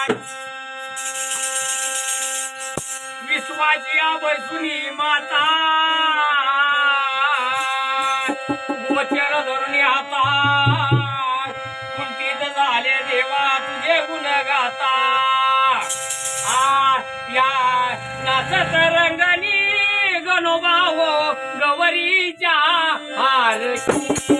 मान विश्वाची बसुनी माता. गोचर धरून आता. कुंतीत झाले देवा तुझे गुण गाता. आ या नाचत रंगणी गणोबाव गवरीच्या हारकी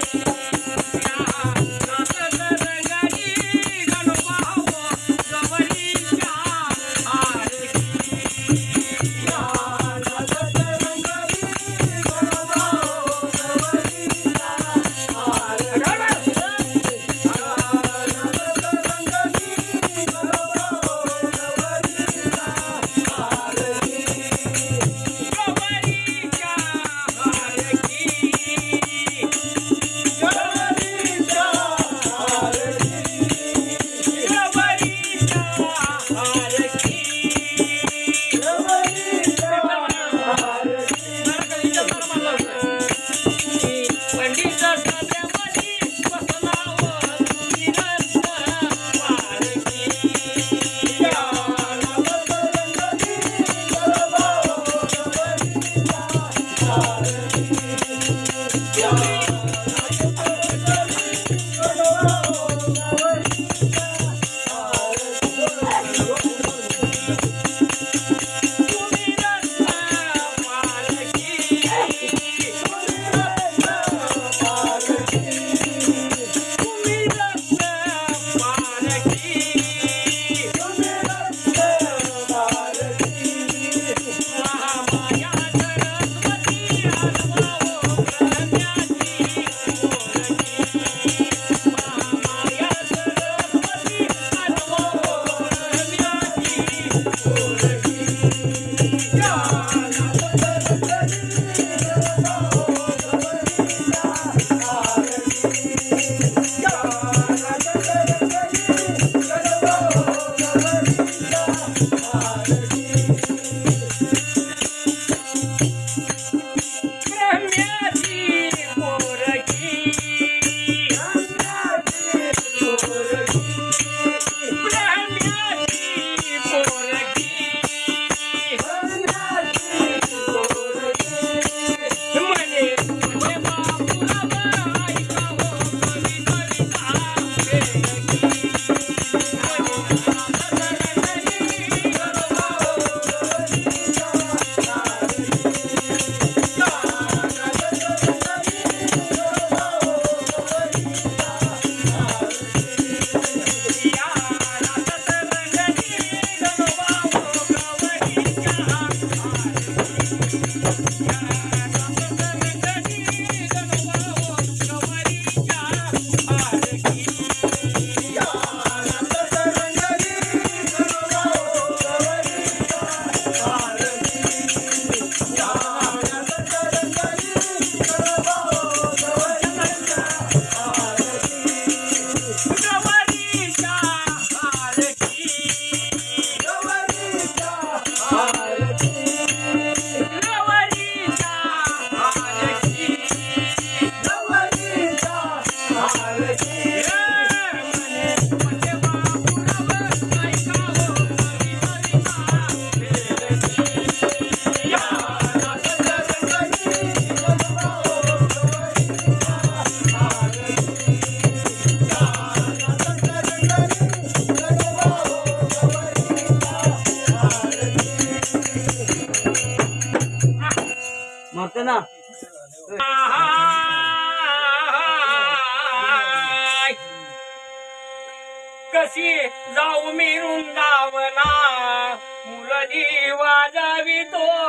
मुरली वाजावी तो.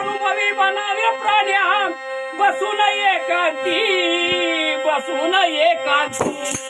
अनुभवी बनावे प्राण्या. बसून एकांती बसून एकांती.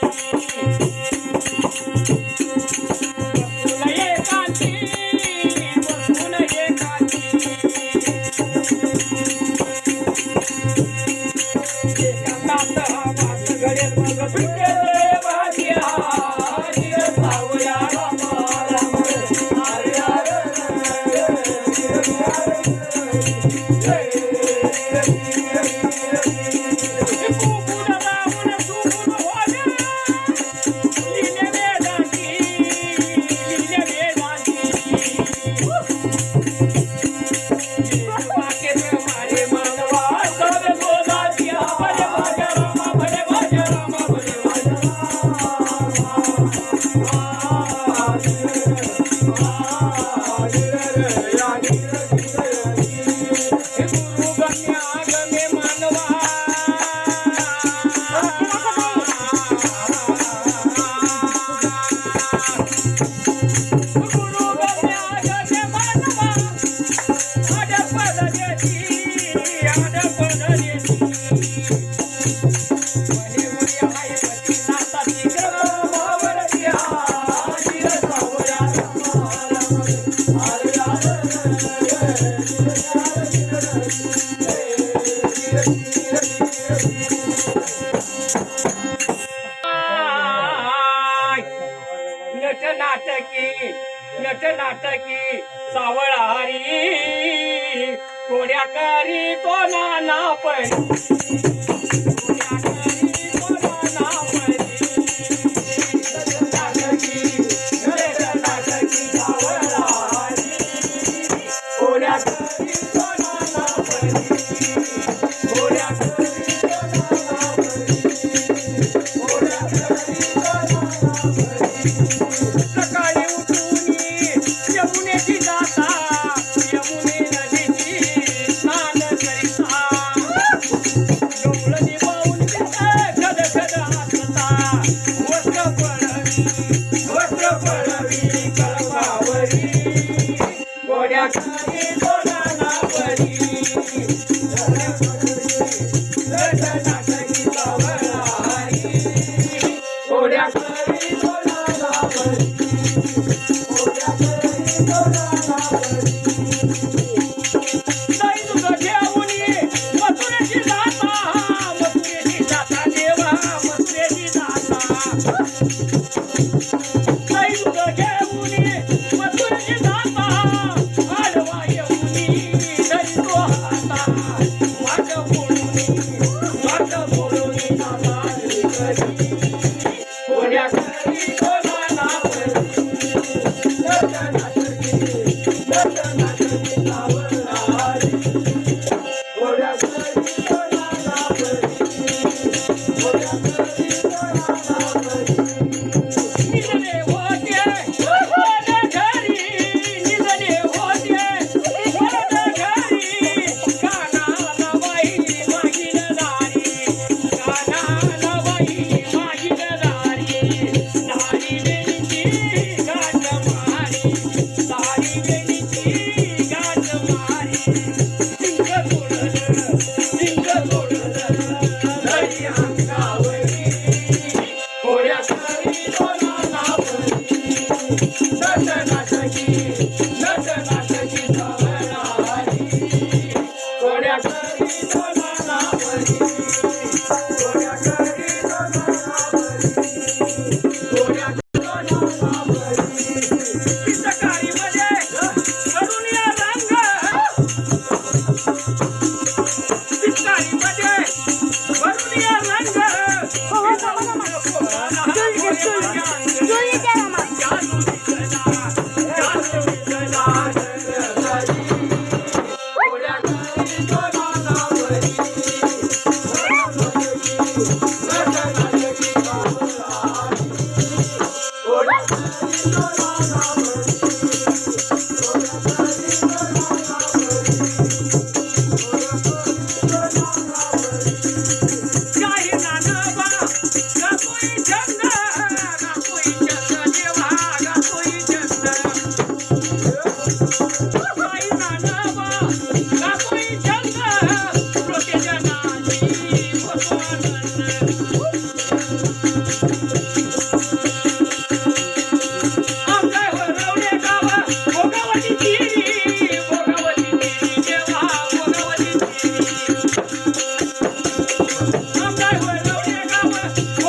नट नाटकी सावळहारी नाटकी सावळारी. कोणा ना पण. Oh,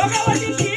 Joga ela de